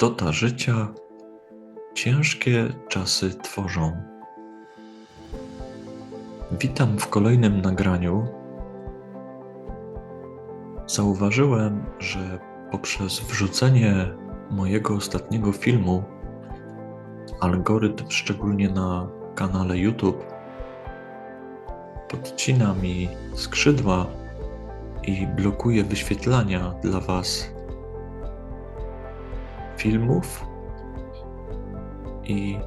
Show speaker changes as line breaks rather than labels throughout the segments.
Istota życia ciężkie czasy tworzą. Witam w kolejnym nagraniu. Zauważyłem, że poprzez wrzucenie mojego ostatniego filmu, algorytm, szczególnie na kanale YouTube, podcina mi skrzydła i blokuje wyświetlania dla Was filmów i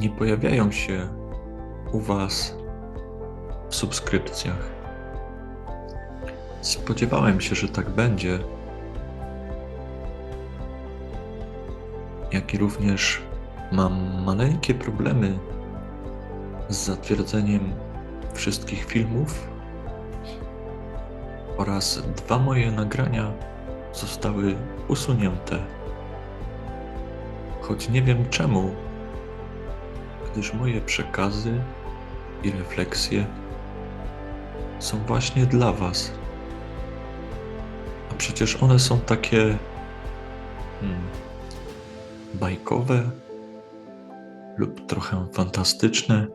nie pojawiają się u Was w subskrypcjach. Spodziewałem się, że tak będzie, jak i również mam maleńkie problemy z zatwierdzeniem wszystkich filmów oraz dwa moje nagrania zostały usunięte. Choć nie wiem czemu, gdyż moje przekazy i refleksje są właśnie dla Was. A przecież one są takie hmm, bajkowe lub trochę fantastyczne,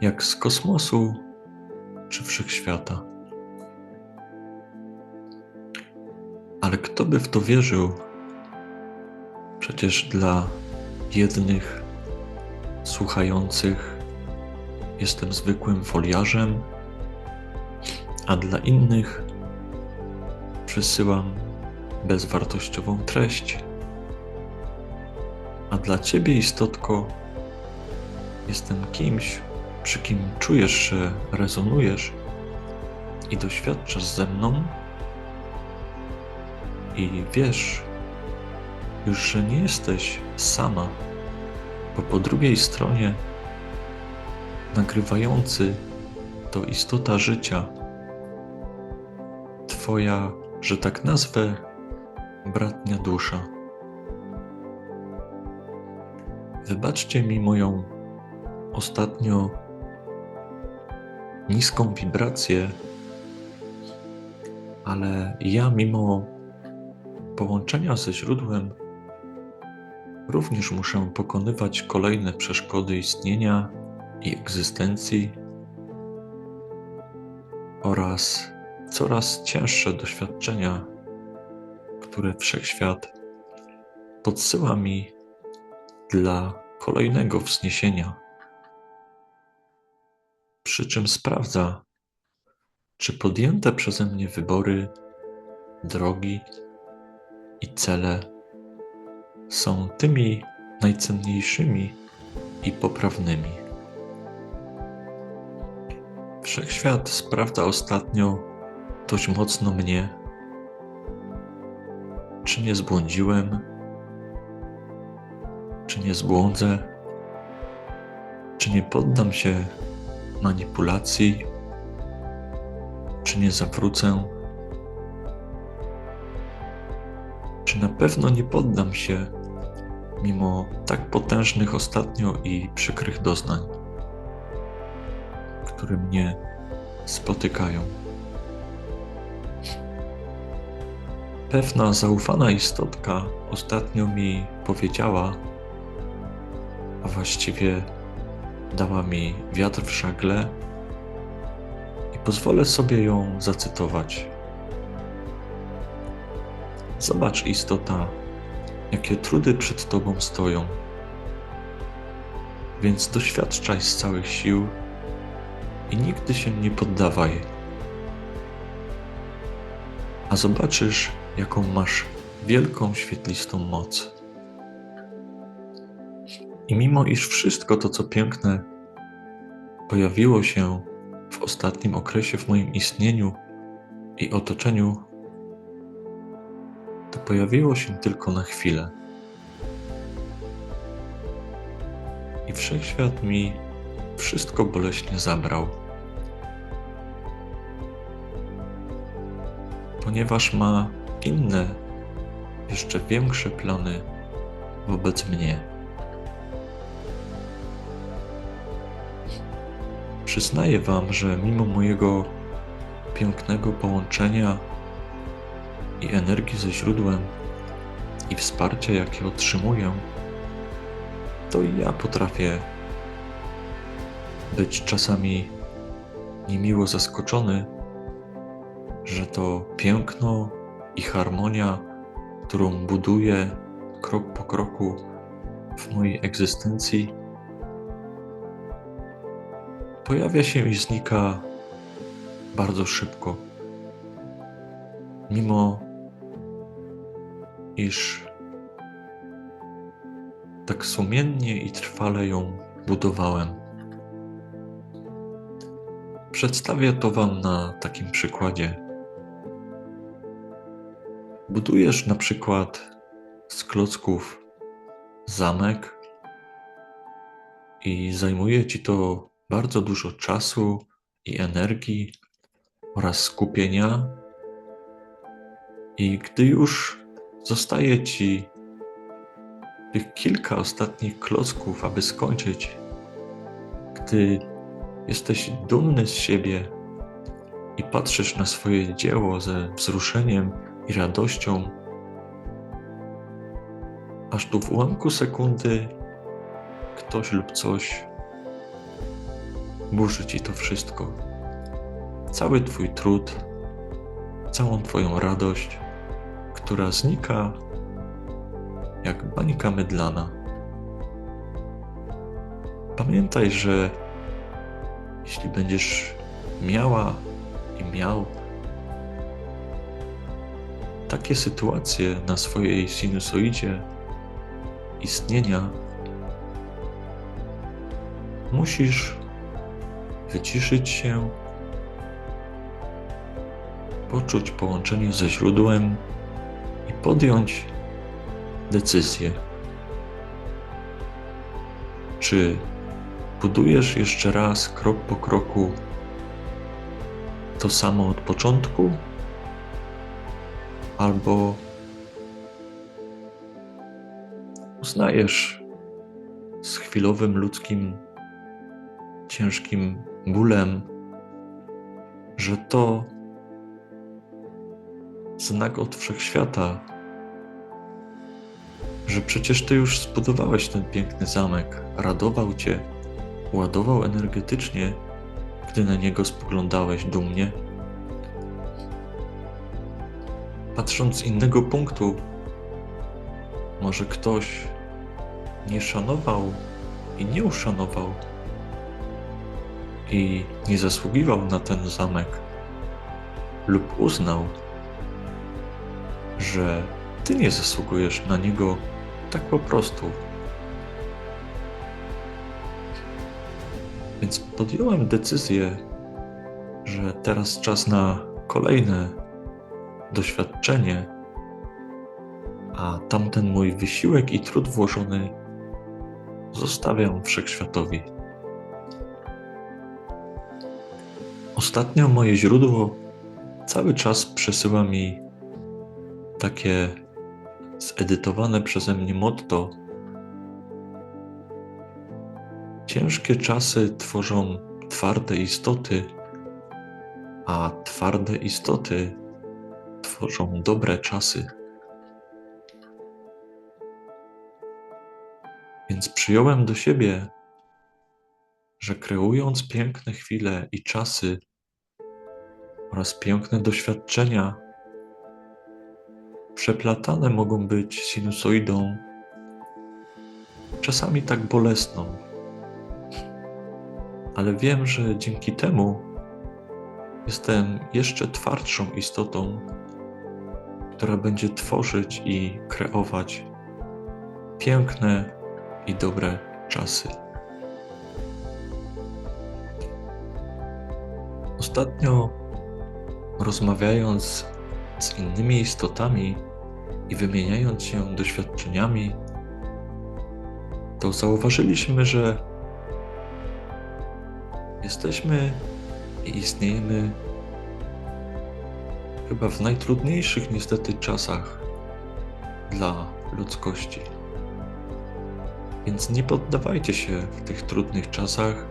jak z kosmosu czy wszechświata. Ale kto by w to wierzył? Przecież dla jednych słuchających jestem zwykłym foliarzem, a dla innych przesyłam bezwartościową treść. A dla ciebie, istotko, jestem kimś, przy kim czujesz, że rezonujesz i doświadczasz ze mną i wiesz już, że nie jesteś sama, bo po drugiej stronie nagrywający to istota życia. Twoja, że tak nazwę, bratnia dusza. Wybaczcie mi moją ostatnio niską wibrację, ale ja, mimo połączenia ze źródłem, również muszę pokonywać kolejne przeszkody istnienia i egzystencji oraz coraz cięższe doświadczenia, które wszechświat podsyła mi dla kolejnego wzniesienia. Przy czym sprawdza, czy podjęte przeze mnie wybory, drogi i cele są tymi najcenniejszymi i poprawnymi. Wszechświat sprawdza ostatnio dość mocno mnie, czy nie zbłądziłem, czy nie zbłądzę, czy nie poddam się manipulacji, czy nie zawrócę, na pewno nie poddam się mimo tak potężnych ostatnio i przykrych doznań, które mnie spotykają. Pewna zaufana istotka ostatnio mi powiedziała, a właściwie dała mi wiatr w żagle i pozwolę sobie ją zacytować. Zobacz, istota, jakie trudy przed Tobą stoją. Więc doświadczaj z całych sił i nigdy się nie poddawaj. A zobaczysz, jaką masz wielką, świetlistą moc. I mimo iż wszystko to, co piękne, pojawiło się w ostatnim okresie w moim istnieniu i otoczeniu, to pojawiło się tylko na chwilę. I wszechświat mi wszystko boleśnie zabrał. Ponieważ ma inne, jeszcze większe plany wobec mnie. Przyznaję Wam, że mimo mojego pięknego połączenia i energii ze źródłem, i wsparcie, jakie otrzymuję, to i ja potrafię być czasami niemiło zaskoczony, że to piękno i harmonia, którą buduję krok po kroku w mojej egzystencji, pojawia się i znika bardzo szybko. Mimo iż tak sumiennie i trwale ją budowałem. Przedstawię to Wam na takim przykładzie. Budujesz na przykład z klocków zamek i zajmuje Ci to bardzo dużo czasu i energii oraz skupienia. I gdy już zostaje Ci tych kilka ostatnich klocków, aby skończyć, gdy jesteś dumny z siebie i patrzysz na swoje dzieło ze wzruszeniem i radością, aż tu w ułamku sekundy ktoś lub coś burzy ci to wszystko. Cały twój trud, całą twoją radość, która znika jak bańka mydlana. Pamiętaj, że jeśli będziesz miała i miał takie sytuacje na swojej sinusoidzie istnienia, musisz wyciszyć się, poczuć połączenie ze źródłem podjąć decyzję. Czy budujesz jeszcze raz krok po kroku to samo od początku? Albo uznajesz z chwilowym ludzkim ciężkim bólem, że to znak od wszechświata, że przecież ty już zbudowałeś ten piękny zamek, radował cię, ładował energetycznie, gdy na niego spoglądałeś dumnie. Patrząc z innego punktu, może ktoś nie szanował i nie uszanował i nie zasługiwał na ten zamek, lub uznał, że ty nie zasługujesz na niego tak po prostu. Więc podjąłem decyzję, że teraz czas na kolejne doświadczenie, a tamten mój wysiłek i trud włożony zostawiam wszechświatowi. Ostatnio moje źródło cały czas przesyła mi takie zedytowane przeze mnie motto. Ciężkie czasy tworzą twarde istoty, a twarde istoty tworzą dobre czasy. Więc przyjąłem do siebie, że kreując piękne chwile i czasy oraz piękne doświadczenia, przeplatane mogą być sinusoidą, czasami tak bolesną. Ale wiem, że dzięki temu jestem jeszcze twardszą istotą, która będzie tworzyć i kreować piękne i dobre czasy. Ostatnio rozmawiając z innymi istotami i wymieniając się doświadczeniami, to zauważyliśmy, że jesteśmy i istniejemy chyba w najtrudniejszych niestety czasach dla ludzkości. Więc nie poddawajcie się w tych trudnych czasach,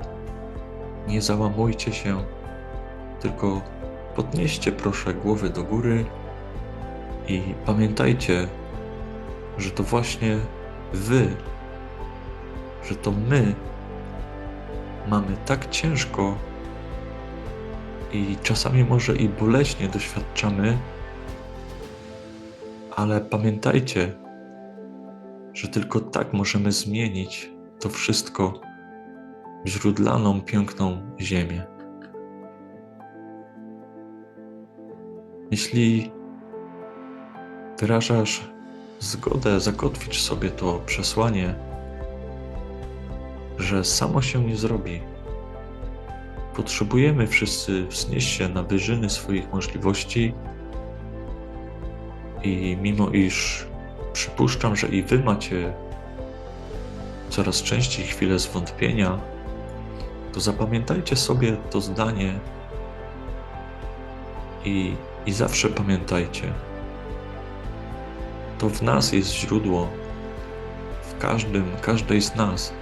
nie załamujcie się, tylko podnieście proszę głowy do góry i pamiętajcie, że to właśnie Wy, że to my mamy tak ciężko i czasami może i boleśnie doświadczamy, ale pamiętajcie, że tylko tak możemy zmienić to wszystko w źródlaną, piękną ziemię. Jeśli wyrażasz zgodę zakotwić sobie to przesłanie, że samo się nie zrobi, potrzebujemy wszyscy wznieść się na wyżyny swoich możliwości i mimo iż przypuszczam, że i wy macie coraz częściej chwile zwątpienia, to zapamiętajcie sobie to zdanie i, i zawsze pamiętajcie, to w nas jest źródło, w każdym, każdej z nas.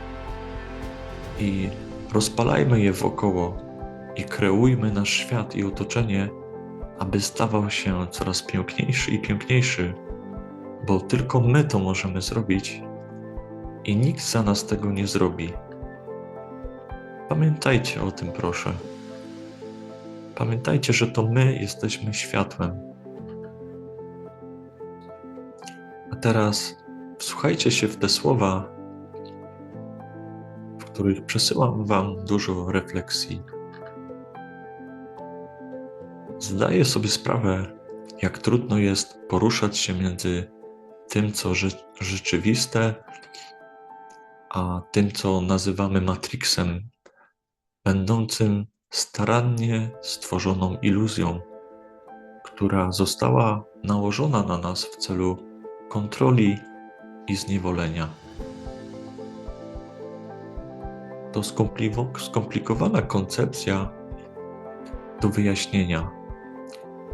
I rozpalajmy je wokoło i kreujmy nasz świat i otoczenie, aby stawał się coraz piękniejszy i piękniejszy, bo tylko my to możemy zrobić i nikt za nas tego nie zrobi. Pamiętajcie o tym, proszę. Pamiętajcie, że to my jesteśmy światłem. Teraz wsłuchajcie się w te słowa, w których przesyłam Wam dużo refleksji. Zdaję sobie sprawę, jak trudno jest poruszać się między tym, co rzeczywiste, a tym, co nazywamy Matrixem, będącym starannie stworzoną iluzją, która została nałożona na nas w celu kontroli i zniewolenia. To skomplikowana koncepcja do wyjaśnienia,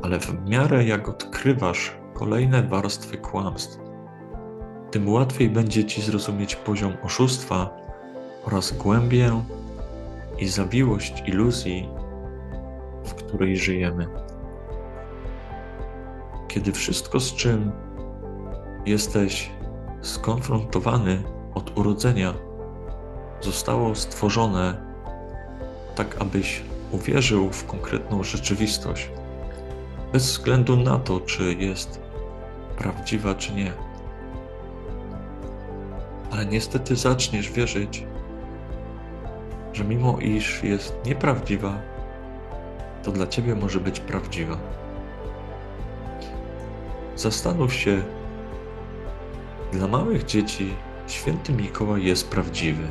ale w miarę jak odkrywasz kolejne warstwy kłamstw, tym łatwiej będzie ci zrozumieć poziom oszustwa oraz głębię i zawiłość iluzji, w której żyjemy. Kiedy wszystko, z czym jesteś skonfrontowany od urodzenia, zostało stworzone tak, abyś uwierzył w konkretną rzeczywistość, bez względu na to, czy jest prawdziwa, czy nie. Ale niestety zaczniesz wierzyć, że mimo iż jest nieprawdziwa, to dla ciebie może być prawdziwa. Zastanów się, dla małych dzieci święty Mikołaj jest prawdziwy,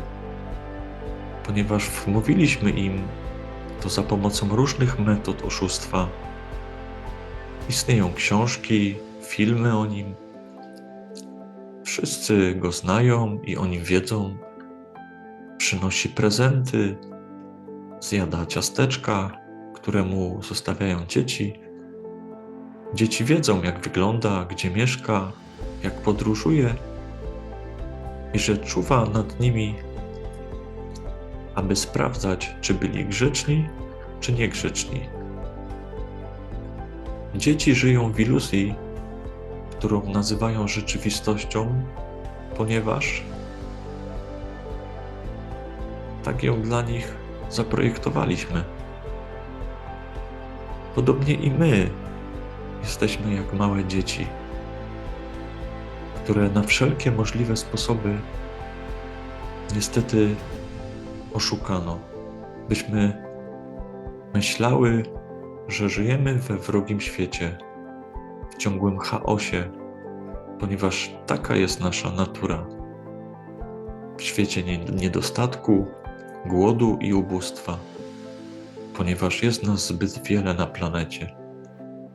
ponieważ wmówiliśmy im to za pomocą różnych metod oszustwa. Istnieją książki, filmy o nim. Wszyscy go znają i o nim wiedzą. Przynosi prezenty, zjada ciasteczka, które mu zostawiają dzieci. Dzieci wiedzą, jak wygląda, gdzie mieszka, jak podróżuje i że czuwa nad nimi, aby sprawdzać, czy byli grzeczni, czy niegrzeczni. Dzieci żyją w iluzji, którą nazywają rzeczywistością, ponieważ tak ją dla nich zaprojektowaliśmy. Podobnie i my jesteśmy jak małe dzieci które na wszelkie możliwe sposoby niestety oszukano, byśmy myślały, że żyjemy we wrogim świecie, w ciągłym chaosie, ponieważ taka jest nasza natura. W świecie niedostatku, głodu i ubóstwa, ponieważ jest nas zbyt wiele na planecie,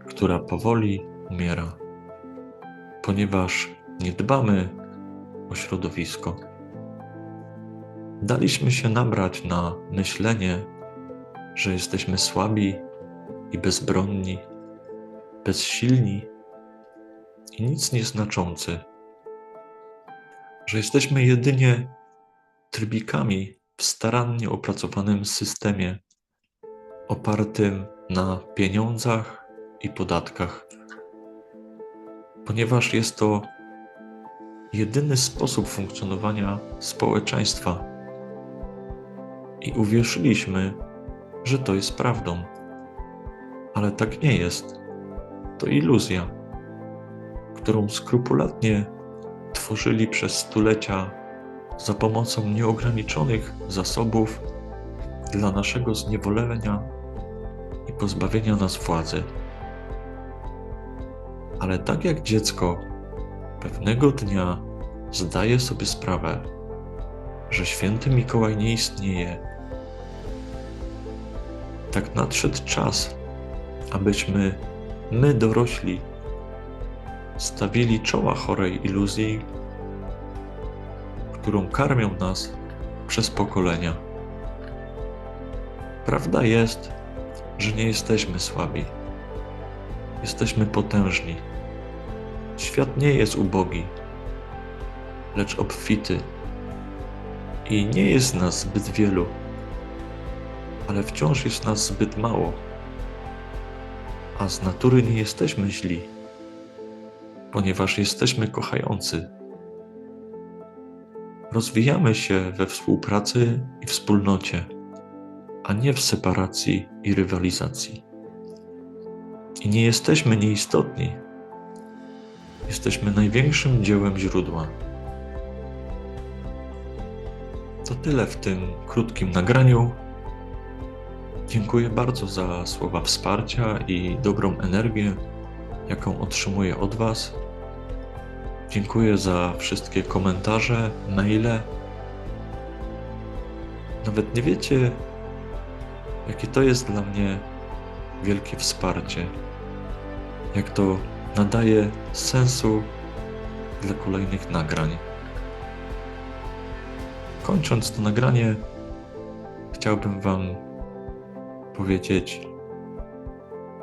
która powoli umiera. Ponieważ nie dbamy o środowisko. Daliśmy się nabrać na myślenie, że jesteśmy słabi i bezbronni, bezsilni i nic nieznaczący, że jesteśmy jedynie trybikami w starannie opracowanym systemie opartym na pieniądzach i podatkach, ponieważ jest to jedyny sposób funkcjonowania społeczeństwa. I uwierzyliśmy, że to jest prawdą. Ale tak nie jest. To iluzja, którą skrupulatnie tworzyli przez stulecia za pomocą nieograniczonych zasobów dla naszego zniewolenia i pozbawienia nas władzy. Ale tak jak dziecko pewnego dnia zdaje sobie sprawę, że święty Mikołaj nie istnieje, tak nadszedł czas, abyśmy my dorośli stawili czoła chorej iluzji, którą karmią nas przez pokolenia. Prawda jest, że nie jesteśmy słabi. Jesteśmy potężni. Świat nie jest ubogi, lecz obfity. I nie jest nas zbyt wielu, ale wciąż jest nas zbyt mało. A z natury nie jesteśmy źli, ponieważ jesteśmy kochający. Rozwijamy się we współpracy i wspólnocie, a nie w separacji i rywalizacji. I nie jesteśmy nieistotni. Jesteśmy największym dziełem źródła. To tyle w tym krótkim nagraniu. Dziękuję bardzo za słowa wsparcia i dobrą energię, jaką otrzymuję od Was. Dziękuję za wszystkie komentarze, maile. Nawet nie wiecie, jakie to jest dla mnie wielkie wsparcie. Jak to nadaje sensu dla kolejnych nagrań. Kończąc to nagranie, chciałbym Wam powiedzieć: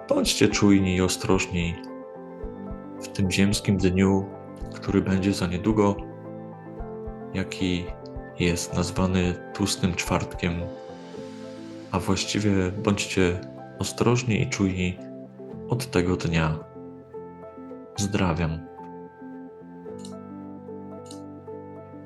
bądźcie czujni i ostrożni w tym ziemskim dniu, który będzie za niedługo, jaki jest nazwany tłustym czwartkiem. A właściwie bądźcie ostrożni i czujni od tego dnia. Zdrawiam.